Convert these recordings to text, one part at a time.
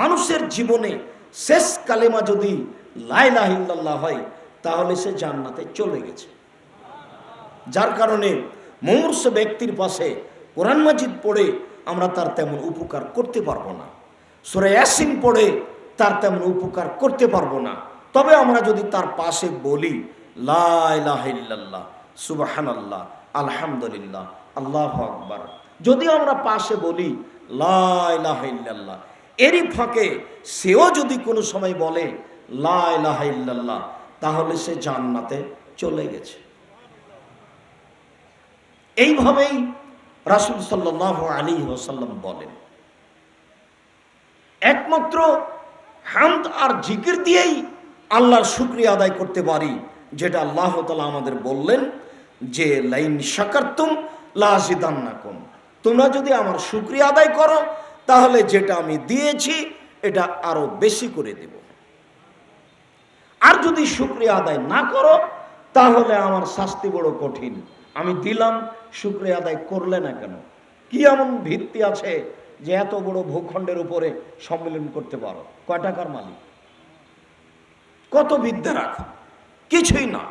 মানুষের জীবনে শেষ কালেমা যদি লাইলাহিল্লাহ হয়, তাহলে সে জান্নাতে চলে গেছে। যার কারণে মুমূর্ষ ব্যক্তির পাশে কোরআন মাজিদ পড়ে আমরা তার তেমন উপকার করতে পারব না। সুরে ইয়াসিন পড়ে তার তেমন উপকার করতে পারব না। তবে আমরা যদি তার পাশে বলি লাইলাহিল্লাহ সুবাহান আল্লাহ আলহামদুলিল্লাহ, আল্লাহ আকবার। যদি আমরা পাশে বলি লাইলাহিল্লাহ এরই ফাঁকে সেও যদি কোনো সময় বলে লাইলাহিল্লাহ তাহলে সে জান্নাতে চলে গেছে। এইভাবেই রাসুল সাল্লাহ আলী ওসাল্লাম বলেন, একমাত্র হামদ আর জিকির দিয়েই আল্লাহর শুক্রিয়া আদায় করতে পারি, যেটা আল্লাহ তালা আমাদের বললেন যে, লাইন সাকারতুম লাজিদান্নাকুম তোমরা যদি আমার শুক্রিয়া আদায় করো তাহলে যেটা আমি দিয়েছি, এটা আরও বেশি করে দেব। আর যদি শুক্রিয়া আদায় না করো, তাহলে আমার শাস্তি বড় কঠিন। আমি দিলাম, শুক্রিয়া আদায় করলে না কেন? কি এমন ভিত্তি আছে যে এত বড় ভূখণ্ডের উপরে সম্মেলন করতে পারো? কয় টাকার মালিক? কত বিদ্যা রাখো। কিছুই না,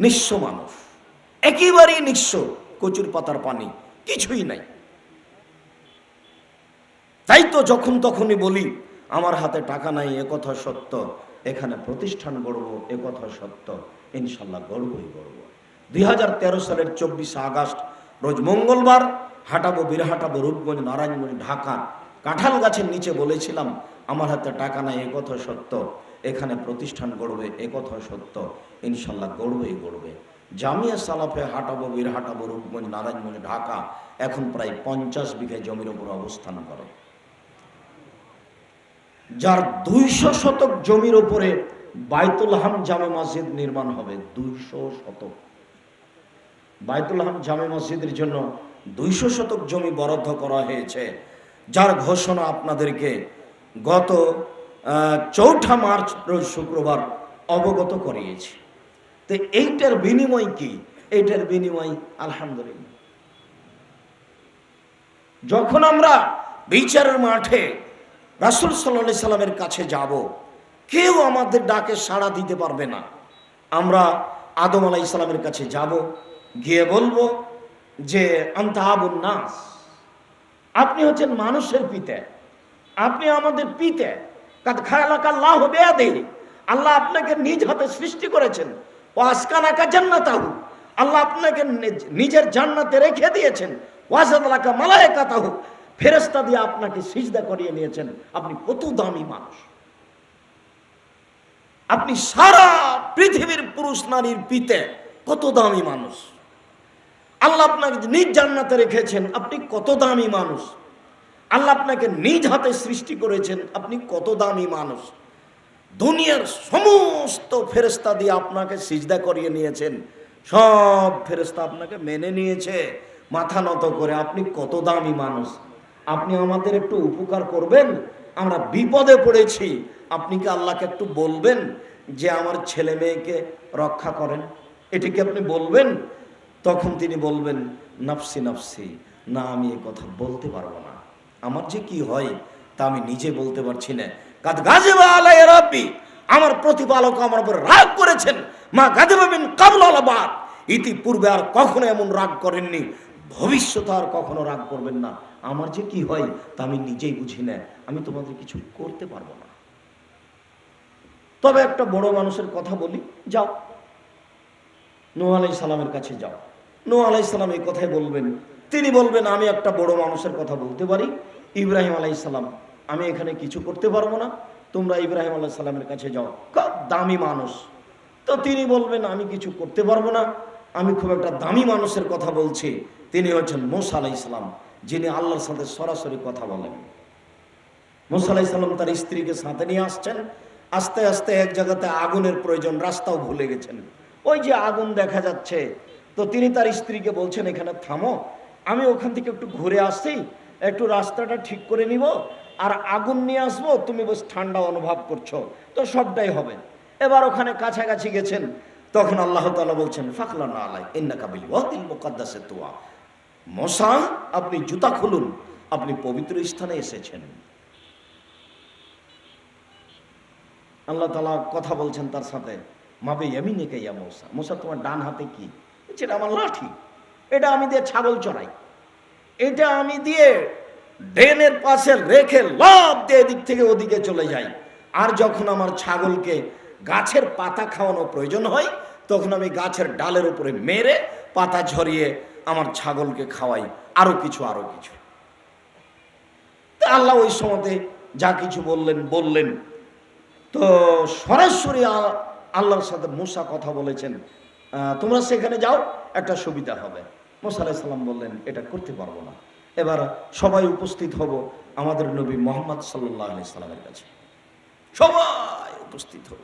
নিঃস্ব মানুষ। একেবারেই নিঃস্ব কচুর পাতার পানি, কিছুই নাই। তাই তো যখন তখনই বলি, আমার হাতে টাকা নাই, এ কথা সত্য। এখানে প্রতিষ্ঠান গড়ব, এ কথা সত্য। ইনশাল্লাহ গড়বই গড়ব। দুই হাজার তেরো সালের চব্বিশে আগস্ট, রোজ মঙ্গলবার হাঁটাবো বীরহাটাবো রূপগঞ্জ, নারায়ণগঞ্জ, ঢাকা। কাঁঠাল গাছের নিচে বলেছিলাম, আমার হাতে টাকা নাই, এ কথা সত্য। এখানে প্রতিষ্ঠান গড়বে, এ কথা সত্য। ইনশাল্লাহ গড়বেই গড়বে। জামিয়া সালাফে হাঁটাবো, বীর হাঁটাবো, রূপগঞ্জ, নারায়ণগঞ্জ, ঢাকা। এখন প্রায় পঞ্চাশ বিঘা জমির উপর অবস্থান করে। যার দুইশো শতক জমির উপরে বাইতুল হাম জামে মসজিদ নির্মাণ হবে, দুইশো শতক। বাইতুল হাম জামে মসজিদের জন্য দুইশো শতক জমি বরাদ্দ করা হয়েছে, যার ঘোষণা আপনাদেরকে গত চৌঠা মার্চ রোজ শুক্রবার অবগত করিয়েছি। তো এইটার বিনিময় কি? এইটার বিনিময় আলহামদুলিল্লাহ। যখন আমরা বিচারের মাঠে রাসুল সাল্লাহ সাল্লামের কাছে যাব। কেউ আমাদের ডাকে সাড়া দিতে পারবে না। আমরা আদম আলাই ইসলামের কাছে যাব, গিয়ে বলব যে আন্তাহাবুন নাস। আপনি হচ্ছেন মানুষের পিতা। আপনি আমাদের পিতা। কাদ খায়ালাকা আল্লাহ বেয়াদে আল্লাহ আপনাকে নিজ হাতে সৃষ্টি করেছেন। ও আসকানাকা জান্নাতাহু। আল্লাহ আপনাকে নিজের জান্নাতে রেখে দিয়েছেন। ওয়াজাদালাকা মালায়েকাতাহু। ফেরেস্তা দিয়ে আপনাকে সিজদা করিয়ে নিয়েছেন। আপনি কত দামি মানুষ। আপনি সারা পৃথিবীর পুরুষ নারীর পিতে কত দামি মানুষ। আল্লাহ আপনাকে নিজ জান্নাতে রেখেছেন, আপনি কত দামি মানুষ। আল্লাহ আপনাকে নিজ হাতে সৃষ্টি করেছেন, আপনি কত দামি মানুষ। দুনিয়ার সমস্ত ফেরেস্তা দিয়ে আপনাকে সিজদা করিয়ে নিয়েছেন। সব ফেরেস্তা আপনাকে মেনে নিয়েছে। মাথা নত করে আপনি কত দামি মানুষ। আপনি আমাদের একটু উপকার করবেন। আমরা বিপদে পড়েছি। আপনি কি আল্লাহকে একটু বলবেন যে আমার ছেলে মেয়েকে রক্ষা করেন? এটি কি আপনি বলবেন? তখন তিনি বলবেন, নাফসি নাফসি, না, আমি এ কথা বলতে পারব না। আমার যে কি হয় তা আমি নিজে বলতে পারছি না। রাব্বি, আমার প্রতিপালক আমার উপর রাগ করেছেন। মা বিন কাবল ইতিপূর্বে আর কখনো এমন রাগ করেননি। ভবিষ্যতে আর কখনো রাগ করবেন না। আমার যে কি হয় তা আমি নিজেই বুঝি না। আমি তোমাদের কিছু করতে পারব না। তবে একটা বড় মানুষের কথা বলি, যাও। নো আলাই সালামের কাছে যাও। নো আলাই সালাম এই কথাই বলবেন। তিনি বলবেন, আমি একটা বড় মানুষের কথা বলতে পারি। ইব্রাহিম আলাই সালাম, আমি এখানে কিছু করতে পারব না। তোমরা ইব্রাহিম আলাই সালামের কাছে যাও। দামি মানুষ। তো তিনি বলবেন, আমি কিছু করতে পারব না। আমি খুব একটা দামি মানুষের কথা বলছি। তিনি হচ্ছেন মোসা আলাই সালাম। যিনি আল্লাহর সাথে সরাসরি কথা বলেন। মোসা আলাই সালাম তার স্ত্রীকে সাথে নিয়ে আসছেন। আস্তে আস্তে এক জায়গাতে আগুনের প্রয়োজন রাস্তাও ভুলে গেছেন। ওই যে আগুন দেখা যাচ্ছে, তো তিনি তার স্ত্রীকে বলছেন, এখানে থামো, আমি ওখান থেকে একটু ঘুরে আসছি একটু রাস্তাটা ঠিক করে নিব, আর আগুন নিয়ে আসব, তুমি বেশ ঠান্ডা অনুভব করছ। তো সবটাই হবে। এবার ওখানে কাছাকাছি গেছেন, তখন আল্লাহ তাআলা বলছেন ফাকলা না আলাই ইন্না কাবিল ওয়াতিল মুকাদ্দাসে তোয়া। মশা, আপনি জুতা খুলুন, আপনি পবিত্র স্থানে এসেছেন। আল্লাহ তালা কথা বলছেন তার সাথে মাবে এমিনে কে ইয়া মশা মৌসা তোমার ডান হাতে কি? এটা আমার লাঠি, এটা আমি দিয়ে ছাগল চড়াই, এটা আমি দিয়ে ড্রেনের পাশে রেখে লাভ দিয়ে এদিক থেকে ওদিকে চলে যাই। আর যখন আমার ছাগলকে গাছের পাতা খাওয়ানো প্রয়োজন হয়, তখন আমি গাছের ডালের উপরে মেরে পাতা ঝরিয়ে আমার ছাগলকে খাওয়াই, আরও কিছু আরও কিছু। আল্লাহ ওই সময়তে যা কিছু বললেন বললেন। তো সরাসরি আল্লাহর সাথে মুসা কথা বলেছেন। তোমরা সেখানে যাও, একটা সুবিধা হবে। মুসা আলাইহিস সালাম বললেন, এটা করতে পারব না। এবার সবাই উপস্থিত হব আমাদের নবী মোহাম্মদ সাল্লাহ আলি সাল্লামের কাছে। সবাই উপস্থিত হব।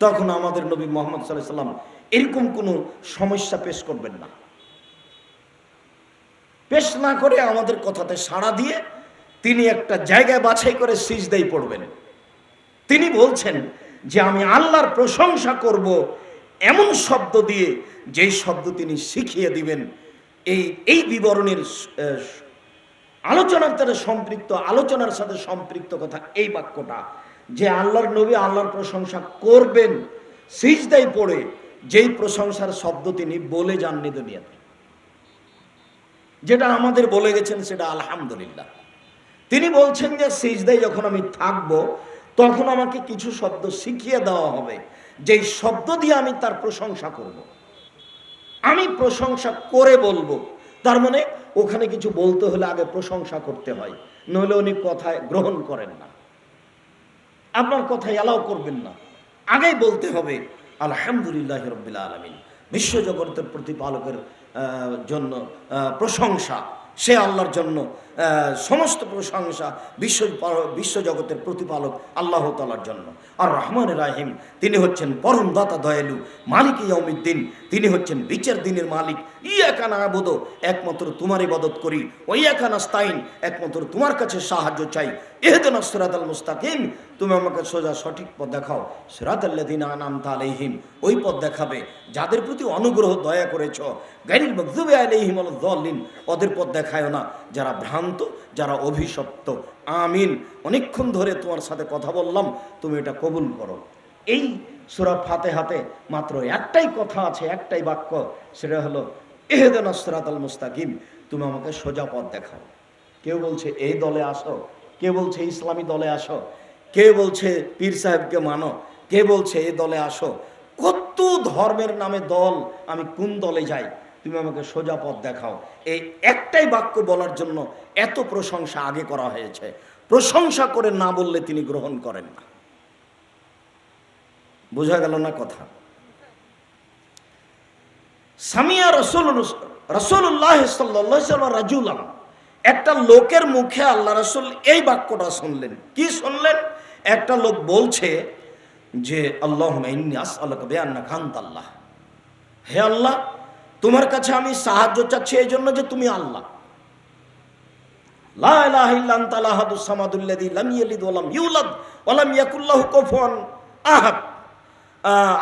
তখন আমাদের নবী মোহাম্মদ সাল্লাহ সাল্লাম এরকম কোনো সমস্যা পেশ করবেন না। পেশ না করে আমাদের কথাতে সাড়া দিয়ে তিনি একটা জায়গায় বাছাই করে সিজদাই পড়বেন। তিনি বলছেন যে আমি আল্লাহর প্রশংসা করব এমন শব্দ দিয়ে যেই শব্দ তিনি শিখিয়ে দিবেন। এই এই বিবরণের আলোচনার সাথে সম্পৃক্ত, আলোচনার সাথে সম্পৃক্ত কথা এই বাক্যটা, যে আল্লাহর নবী আল্লাহর প্রশংসা করবেন সিজদাই পড়ে যেই প্রশংসার শব্দ তিনি বলে যাননি দুনিয়াতে। যেটা আমাদের বলে গেছেন সেটা আলহামদুলিল্লাহ। তিনি বলছেন যে সিজদাই যখন আমি থাকব, তখন আমাকে কিছু শব্দ শিখিয়ে দেওয়া হবে। যেই শব্দ দিয়ে আমি তার প্রশংসা করব। আমি প্রশংসা করে বলব। তার মানে ওখানে কিছু বলতে হলে আগে প্রশংসা করতে হয়, নইলে উনি কথায় গ্রহণ করেন না। আপনার কথায় অ্যালাউ করবেন না। আগেই বলতে হবে, আলহামদুলিল্লাহ রবিল আলমিন। বিশ্বজগতের প্রতিপালকের জন্য প্রশংসা। সে আল্লাহর জন্য সমস্ত প্রশংসা বিশ্ব, বিশ্বজগতের প্রতিপালক আল্লাহ তালার জন্য। আর রহমান রাহিম, তিনি হচ্ছেন পরম দাতা দয়ালু মালিক ইয়মিদ্দিন তিনি হচ্ছেন বিচার দিনের মালিক। ইয়া কানা আবুদ একমাত্র তোমার ইবাদত করি। ওইয়া কানা স্তাইন একমাত্র তোমার কাছে সাহায্য চাই। এহেদিন সিরাত আল মুস্তাকিম। তুমি আমাকে সোজা সঠিক পথ দেখাও। সিরাত আল্লাদিন আনাম আলাইহিম। ওই পথ দেখাবে যাদের প্রতি অনুগ্রহ, দয়া করেছ। গাইরিল মকদুবে আলাইহিম দলিন ওদের পথ দেখায় না। যারা ভ্রান্ত, যারা অভিশপ্ত। আমিন। অনেকক্ষণ ধরে তোমার সাথে কথা বললাম। তুমি এটা কবুল করো। এই সুরা ফাতে হাতে মাত্র একটাই কথা আছে, একটাই বাক্য। সেটা হলো এহেদেন সিরাত আল মুস্তাকিম। তুমি আমাকে সোজা পথ দেখাও। কেউ বলছে, এই দলে আসো। কে বলছে, ইসলামী দলে আসো। কে বলছে পীর সাহেবকে মানো? কে বলছে এই দলে আসো? কত ধর্মের নামে দল, আমি কোন দলে যাই? তুমি আমাকে সোজা পথ দেখাও। এই একটাই বাক্য বলার জন্য এত প্রশংসা আগে করা হয়েছে। প্রশংসা করে না বললে তিনি গ্রহণ করেন না। বোঝা গেল না কথা? সামিয়া রসুল রসুল্লাহ সাল্লাহ রাজুলাম, একটা লোকের মুখে আল্লাহ রসুল এই বাক্যটা শুনলেন। কি শুনলেন? একটা লোক বলছে যে আল্লাহ কান্ত আল্লাহ হে আল্লাহ, তোমার কাছে আমি সাহায্য চাচ্ছি এই জন্য যে তুমি আল্লাহ।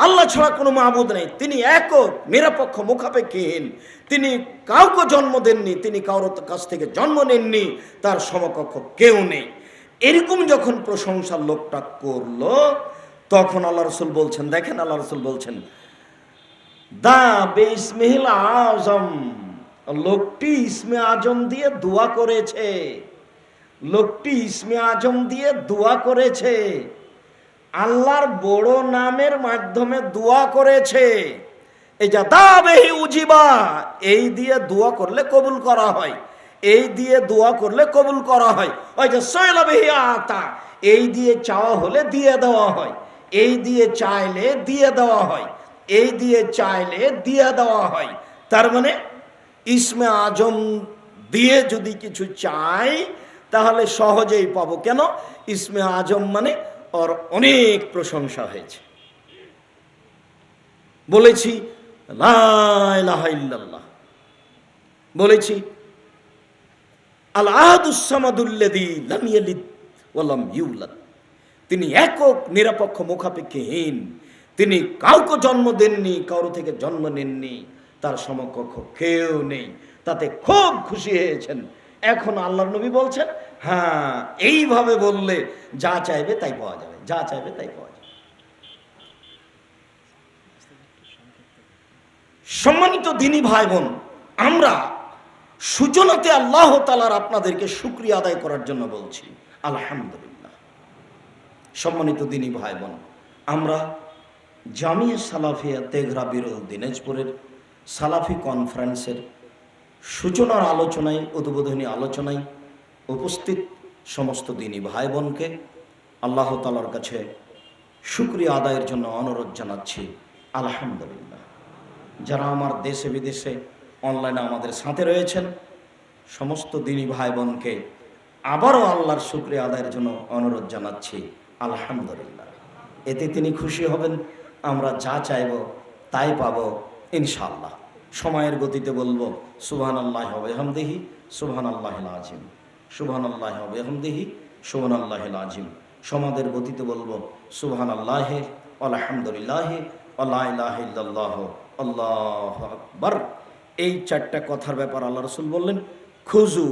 আল্লাহ ছাড়া কোনো মাহবুদ নেই। তিনি একক, নিরপেক্ষ, মুখাপেক্ষীহীন। তিনি কাউকে জন্ম দেননি, তিনি কারোর কাছ থেকে জন্ম নেননি, তার সমকক্ষ কেউ নেই। এরকম যখন প্রশংসার লোকটা করল, তখন আল্লাহ রসুল বলছেন, দেখেন আল্লাহ রসুল বলছেন, দা বেসমিহিল আজম, লোকটি ইসমে আজম দিয়ে দোয়া করেছে, লোকটি ইসমে আজম দিয়ে দোয়া করেছে, আল্লাহর বড় নামের মাধ্যমে দোয়া করেছে, এই যা দাবেহি উজিবা এই দিয়ে দোয়া করলে কবুল করা হয়। এই দিয়ে দোয়া করলে কবুল করা হয়। ওই যে সৈলাবেহি আতা, এই দিয়ে চাওয়া হলে দিয়ে দেওয়া হয়। এই দিয়ে চাইলে দিয়ে দেওয়া হয়। এই দিয়ে চাইলে দিয়ে দেওয়া হয়। তার মানে ইসমে আজম দিয়ে যদি কিছু চাই, তাহলে সহজেই পাবো। কেন? ইসমে আজম মানে ওর অনেক প্রশংসা হয়েছে। বলেছি, লা ইলাহা ইল্লাল্লাহ। বলেছি তিনি একক নিরপেক্ষ মুখাপেক্ষীহীন। তিনি কাউকে জন্ম দেননি, কারও থেকে জন্ম নেননি। তার সমকক্ষ কেউ নেই। তাতে খুব খুশি হয়েছেন। এখন আল্লাহ নবী বলছেন হ্যাঁ এইভাবে বললে যা চাইবে তাই পাওয়া যাবে, যা চাইবে তাই পাওয়া যাবে। সম্মানিত দিনী ভাই বোন, আমরা সূচনাতে আল্লাহ তালার আপনাদেরকে শুক্রিয়া আদায় করার জন্য বলছি, আলহামদুলিল্লাহ। সম্মানিত দিনী ভাই বোন আমরা জামিয়া সালাফিয়া তেঘরা বিরল দিনাজপুরের সালাফি কনফারেন্সের সূচনার আলোচনায়, উদ্বোধনী আলোচনায় উপস্থিত সমস্ত দিনী ভাই বোনকে আল্লাহ তালার কাছে শুক্রিয়া আদায়ের জন্য অনুরোধ জানাচ্ছি, আলহামদুলিল্লাহ। যারা আমার দেশে বিদেশে অনলাইনে আমাদের সাথে রয়েছেন। সমস্ত দিনী ভাই বোনকে আবারও আল্লাহর শুক্রিয়া আদায়ের জন্য অনুরোধ জানাচ্ছি। আলহামদুলিল্লাহ। এতে তিনি খুশি হবেন। আমরা যা চাইব তাই পাব ইনশাআল্লাহ। সময়ের গতিতে বলব সুবহান আল্লাহ হবে হামদিহি সুবহান আল্লাহ আজিম সুবহান আল্লাহ হবে হামদিহি সুবহান আল্লাহ আজিম সমাদের গতিতে বলব সুবহান আল্লাহ আলহামদুলিল্লাহ আল্লাহ আল্লাহ আকবার। এই চারটা কথার ব্যাপার আল্লাহ রসুল বললেন খুজু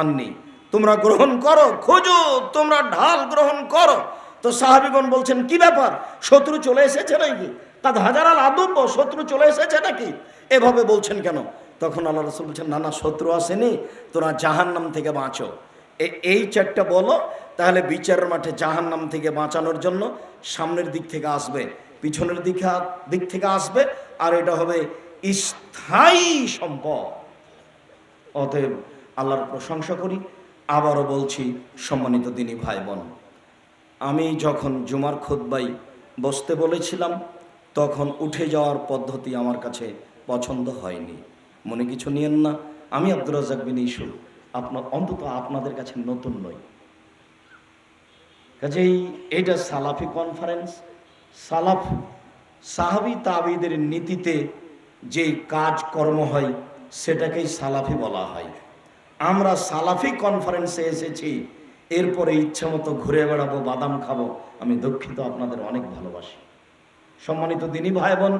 আননি, তোমরা গ্রহণ করো খুঁজো তোমরা ঢাল গ্রহণ করো। তো সাহাবিগণ বলছেন, কি ব্যাপার? শত্রু চলে এসেছে নাকি? তাদ হাজারাল আদব, শত্রু চলে এসেছে নাকি? এভাবে বলছেন কেন? তখন আল্লাহ রসুল বলছেন, না না, শত্রু আসেনি, তোরা জাহান নাম থেকে বাঁচো। এই চারটা বলো, তাহলে বিচারের মাঠে জাহান্নাম থেকে বাঁচানোর জন্য সামনের দিক থেকে আসবে, পিছনের দিকে, দিক থেকে আসবে, আর এটা হবে স্থায়ী সম্পদ। অতএব আল্লাহর প্রশংসা করি, আবারও বলছি, সম্মানিত দিনী ভাই বোন আমি যখন জুমার খুদ্বাই বসতে বলেছিলাম, তখন উঠে যাওয়ার পদ্ধতি আমার কাছে পছন্দ হয়নি। মনে কিছু নিয়েন না, আমি আব্দুর রাজাক বিন ইস্যু আপনার, অন্তত আপনাদের কাছে নতুন নই। কাজেই এটা সালাফি কনফারেন্স সালাফ সাহাবি তাবিদের নীতিতে যে কাজ কর্ম হয়, সেটাকেই সালাফি বলা হয়। আমরা সালাফি কনফারেন্সে এসেছি, এরপরে ইচ্ছা মতো ঘুরে বেড়াবো, বাদাম খাব। আমি দুঃখিত, আপনাদের অনেক ভালোবাসি। সম্মানিত দিনী ভাই বোন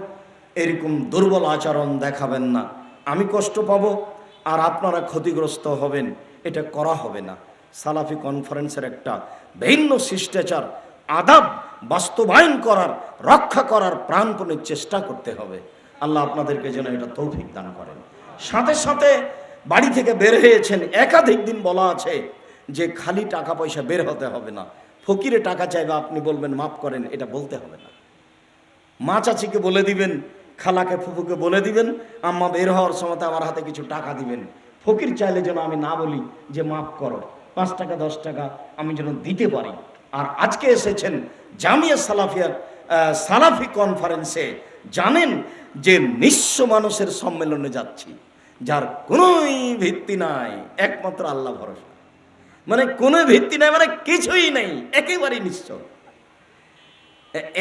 এরকম দুর্বল আচরণ দেখাবেন না। আমি কষ্ট পাবো, আর আপনারা ক্ষতিগ্রস্ত হবেন, এটা করা হবে না। সালাফি কনফারেন্সের একটা ভিন্ন শিষ্টাচার, আদাব বাস্তবায়ন করার, রক্ষা করার প্রাণপণে চেষ্টা করতে হবে। আল্লাহ আপনাদেরকে যেন এটা তৌফিক দান করেন। সাথে সাথে বাড়ি থেকে বের হয়েছেন, একাধিক দিন বলা আছে যে খালি টাকা পয়সা বের হতে হবে না। ফকিরে টাকা চাইবে, আপনি বলবেন, মাফ করেন, এটা বলতে হবে না। মা চাচিকে বলে দিবেন, খালাকে ফুফুকে বলে দিবেন, আম্মা বের হওয়ার সময় আমার হাতে কিছু টাকা দিবেন। ফকির চাইলে যেন আমি না বলি যে, মাফ করো, পাঁচ টাকা, দশ টাকা আমি যেন দিতে পারি। আর আজকে এসেছেন জামিয়া সালাফিয়ার সালাফি কনফারেন্সে জানেন যে নিঃস্ব মানুষের সম্মেলনে যাচ্ছি, যার কোনোই ভিত্তি নাই, একমাত্র আল্লাহ ভরসা। মানে কোনো ভিত্তি নাই মানে কিছুই নেই, একেবারেই নিঃস্ব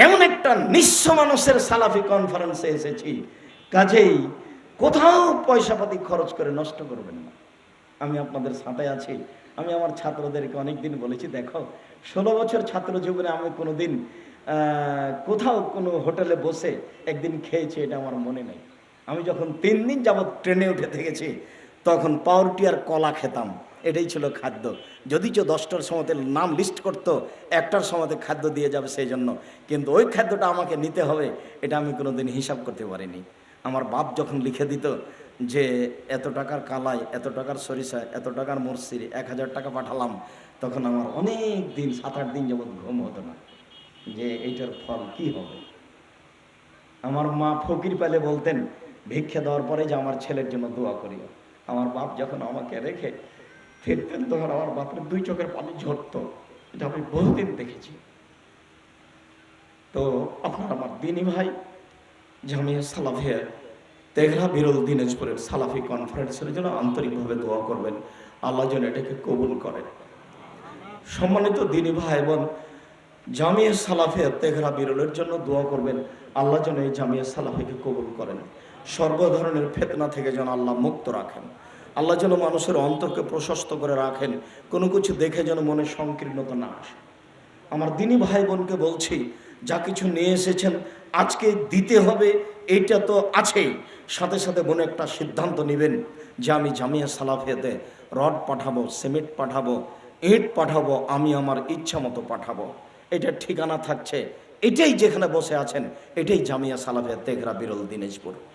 এমন একটা নিঃস্ব মানুষের সালাফি কনফারেন্সে এসেছি, কাজেই কোথাও পয়সাপাতি খরচ করে নষ্ট করবেন না। আমি আপনাদের সাথে আছি, আমি আমার ছাত্রদেরকে অনেকদিন বলেছি, দেখো, ষোলো বছর ছাত্র জীবনে আমি কোনোদিন কোথাও কোনো হোটেলে বসে একদিন খেয়েছি, এটা আমার মনে নেই। আমি যখন তিন দিন যাবৎ ট্রেনে উঠে থেকেছি, তখন পাউরুটি আর কলা খেতাম। এটাই ছিল খাদ্য। যদি কেউ দশটার সময়তে নাম লিস্ট করতো, একটার সময়তে খাদ্য দিয়ে যাবে সেই জন্য কিন্তু ওই খাদ্যটা আমাকে নিতে হবে, এটা আমি কোনো দিন হিসাব করতে পারিনি। আমার বাপ যখন লিখে দিত যে, এত টাকার কালাই, এত টাকার সরিষা, এত টাকার মরসির, এক হাজার টাকা পাঠালাম, তখন আমার অনেক দিন, সাত আট দিন যাবৎ ঘুম হতো না। যে এইটার ফল কি হবে? আমার মা ফকির পেলে বলতেন, ভিক্ষা দেওয়ার পরে যে আমার ছেলের জন্য দোয়া করিও। আমার বাপ যখন আমাকে রেখে ফিরতেন, তখন আমার বাপের দুই চোখের পানি ঝরতো। এটা আমি বহুদিন দেখেছি। তো আপনার আমার দিনী ভাই, জামিয়া সালাফিয়া তেঘরা বিরল দিনাজপুরের সালাফি কনফারেন্সের জন্য আন্তরিকভাবে দোয়া করবেন। আল্লাহ যেন এটাকে কবুল করেন। সম্মানিত দিনী ভাই বোন জামিয়া সালাফিয়া তেঘরা বিরলের জন্য দোয়া করবেন। আল্লাহ যেন এই জামিয়া সালাফিকে কবুল করেন। সর্ব ধরনের ফেতনা থেকে যেন আল্লাহ মুক্ত রাখেন। আল্লাহ যেন মানুষের অন্তরকে প্রশস্ত করে রাখেন। কোনো কিছু দেখে যেন মনে সংকীর্ণতা না আসে। আমার দিনী ভাই বোনকে বলছি, যা কিছু নিয়ে এসেছেন, আজকে দিতে হবে এইটা তো আছেই। সাথে সাথে মনে একটা সিদ্ধান্ত নেবেন যে আমি জামিয়া সালাফিয়াতে রড পাঠাবো, সিমেন্ট পাঠাবো, ইট পাঠাবো, আমি আমার ইচ্ছা মতো পাঠাবো। এটা ঠিকানা থাকছে। এটাই যেখানে বসে আছেন এটাই জামিয়া সালাফিয়া তেঘরা বিরল দিনাজপুর।